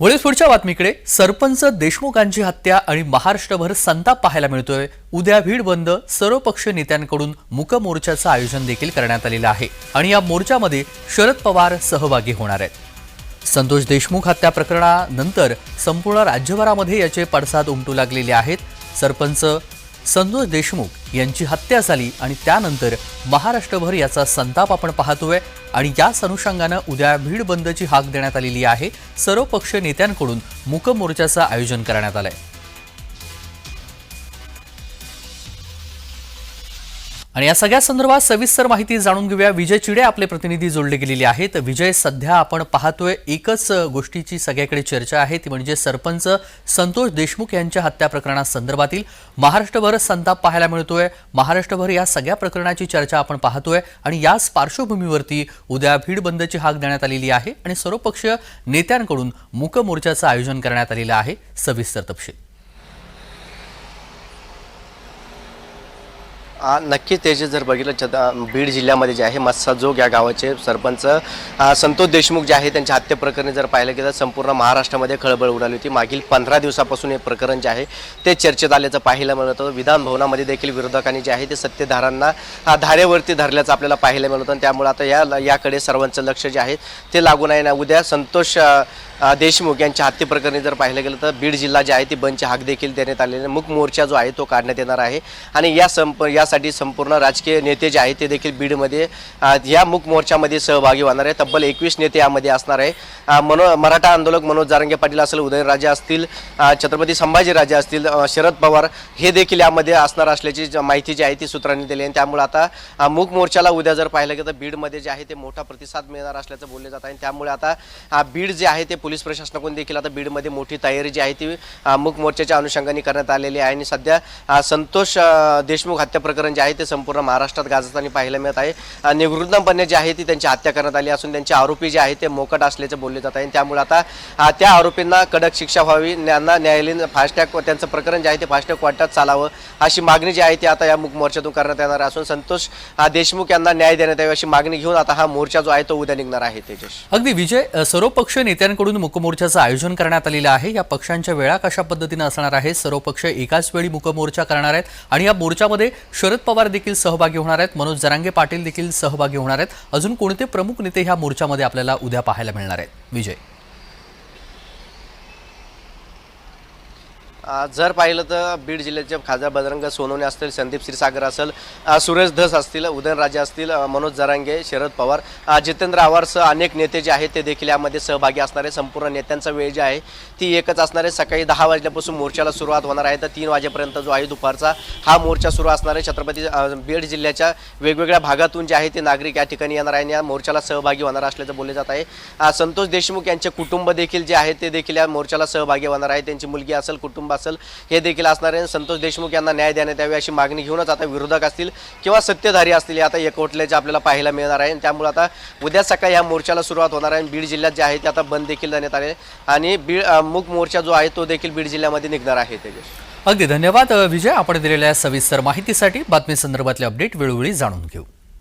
वळीस पुढच्या बातमीकडे सरपंच देशमुखांची हत्या आणि महाराष्ट्रभर संताप पाहायला मिळतोय. उद्या भीड बंद सर्व पक्ष नेत्यांकडून मुक मोर्चाचं आयोजन देखील करण्यात आलेलं आहे आणि या मोर्चामध्ये शरद पवार सहभागी होणार आहेत. संतोष देशमुख हत्या प्रकरणानंतर संपूर्ण राज्यभरामध्ये याचे पडसाद उमटू लागलेले आहेत. सरपंच संतोष देशमुख यांची हत्या झाली आणि त्यानंतर महाराष्ट्रभर याचा संताप आपण पाहतोय आणि याच अनुषंगानं उद्या भीड बंदची हाक देण्यात आलेली आहे. सर्व पक्ष नेत्यांकडून मूक मोर्चाचं आयोजन करण्यात आलंय. आणि या सगळ्या संदर्भात सविस्तर माहिती जाणून घेऊया. विजय चिडे आपले प्रतिनिधी जोडले गेलेले आहेत. विजय सध्या आपण पाहतोय एकच गोष्टीची सगळ्याकडे चर्चा आहे. ती म्हणजे सरपंच संतोष देशमुख यांच्या हत्या प्रकरणासंदर्भातील महाराष्ट्रभर संताप पाहायला मिळतोय. महाराष्ट्रभर या सगळ्या प्रकरणाची चर्चा आपण पाहतोय आणि याच पार्श्वभूमीवरती उद्या भीड बंदची हाक देण्यात आलेली आहे आणि सर्वपक्षीय नेत्यांकडून मूक मोर्चाचं आयोजन करण्यात आलेलं आहे. सविस्तर तपशील. नक्कीच त्याचे जर बघितलं छत बीड जिल्ह्यामध्ये जे आहे मस्साजोग या गावाचे सरपंच संतोष देशमुख जे आहे त्यांच्या हत्या प्रकरणी जर पाहिलं गेलं तर संपूर्ण महाराष्ट्रामध्ये खळबळ उडाली होती. मागील पंधरा दिवसापासून हे प्रकरण जे आहे ते चर्चेत आल्याचं पाहायला मिळत होतं. विधान भवनामध्ये देखील विरोधकांनी जे आहे ते सत्तेधारांना धारेवरती धरल्याचं आपल्याला पाहायला मिळत होतं. त्यामुळे आता या याकडे सर्वांचं लक्ष जे आहे ते लागून आहे ना उद्या संतोष देशमुख यांच्या हत्येप्रकरणी जर पाहिलं गेलं तर बीड जिल्हा जे आहे ती बंदची हाक देखील देण्यात आलेली आहे. मोर्चा जो आहे तो काढण्यात येणार आहे. आणि या संप यासाठी संपूर्ण राजकीय नेते जे आहेत ते देखील बीडमध्ये या मुख मोर्चामध्ये सहभागी होणार आहे तब्बल एकवीस नेते यामध्ये असणार आहे. मनो मराठा आंदोलक मनोज जारंगे पाटील असेल उदयनराजे असतील छत्रपती संभाजीराजे असतील शरद पवार हे देखील यामध्ये असणार असल्याची माहिती जी आहे ती सूत्रांनी दिली आणि त्यामुळे आता आ, मूक मोर्चाला उद्या जर पाहिलं गेलं तर बीडमध्ये जे आहे ते मोठा प्रतिसाद मिळणार असल्याचं बोलले जात आहे. आणि त्यामुळे आता बीड जे आहे ते पोलीस प्रशासनाकडून देखील आता बीडमध्ये मोठी तयारी जी आहे ती मूक मोर्चाच्या अनुषंगाने करण्यात आलेली आहे. आणि सध्या संतोष देशमुख हत्या प्रकरण जे आहे ते संपूर्ण महाराष्ट्रात गाजताना पाहायला मिळत आहे. निवृत्तपणे जे आहे ती त्यांची हत्या करण्यात आली असून त्यांचे आरोपी जे आहे ते मोकट असल्याचे बोलले जात आहे. आणि त्यामुळे आता त्या आरोपींना कडक शिक्षा व्हावी त्यांना न्यायालयीन फास्टॅग त्यांचं प्रकरण जे आहे ते फास्टॅग कोर्टात चालावं अशी मागणी जी आहे ती आता या मूक मोर्चातून करण्यात येणार असून संतोष देशमुख यांना न्याय देण्यात यावी अशी मागणी घेऊन आता हा मोर्चा जो आहे तो उद्या निघणार आहे. तेजस. अगदी विजय अ, नेत्यांकडून पक्ष मुकमोर्चाचं आयोजन करण्यात आलेलं आहे. या पक्षांच्या वेळा कशा पद्धतीनं असणार आहे? सर्व पक्ष एकाच वेळी मुकमोर्चा करणार आहेत आणि या मोर्चामध्ये शरद पवार देखील सहभागी होणार आहेत. मनोज जरांगे पाटील देखील सहभागी होणार आहेत. अजून कोणते प्रमुख नेते ह्या मोर्चामध्ये आपल्याला उद्या पाहायला मिळणार आहेत? विजय. जर पाहिलं तर बीड जिल्ह्याचे खासदार बजरंग सोनवणे असतील संदीप क्षीरसागर असेल सुरेश धस असतील उदयनराजे असतील मनोज जरांगे शरद पवार जितेंद्र आव्हाडसह अनेक नेते जे आहेत ते देखील यामध्ये सहभागी असणारे संपूर्ण नेत्यांचा वेळ जे आहे ती एकच असणार. आहे सकाळी दहा वाजल्यापासून मोर्चाला सुरुवात होणार आहे. तर तीन वाजेपर्यंत जो आहे दुपारचा हा मोर्चा सुरू असणार आहे. छत्रपती बीड जिल्ह्याच्या वेगवेगळ्या भागातून जे आहे ते नागरिक या ठिकाणी येणार आहे आणि या मोर्चाला सहभागी होणार असल्याचं बोलले जात आहे. संतोष देशमुख यांचे कुटुंब देखील जे आहे ते देखील या मोर्चाला सहभागी होणार आहे. त्यांची मुलगी असेल कुटुंब असेल हे देखील असणार आहे. संतोष देशमुख यांना न्याय देण्यात यावे अशी मागणी घेऊनच आता विरोधक असतील किंवा सत्तेधारी असतील आता एकवटल्याचे आपल्याला पाहायला मिळणार आहे. आणि त्यामुळे आता उद्या सकाळी या मोर्चाला सुरुवात होणार आहे. आणि बीड जिल्ह्यात जे आहे ते आता बंद देखील देण्यात आले. आणि बीड मूक मोर्चा जो आहे तो देखील बीड जिल्ह्यामध्ये निघणार आहे तेजस. अगदी धन्यवाद विजय. आपण दिलेल्या सविस्तर माहितीसाठी बातमी संदर्भातले अपडेट वेळोवेळी जाणून घेऊ.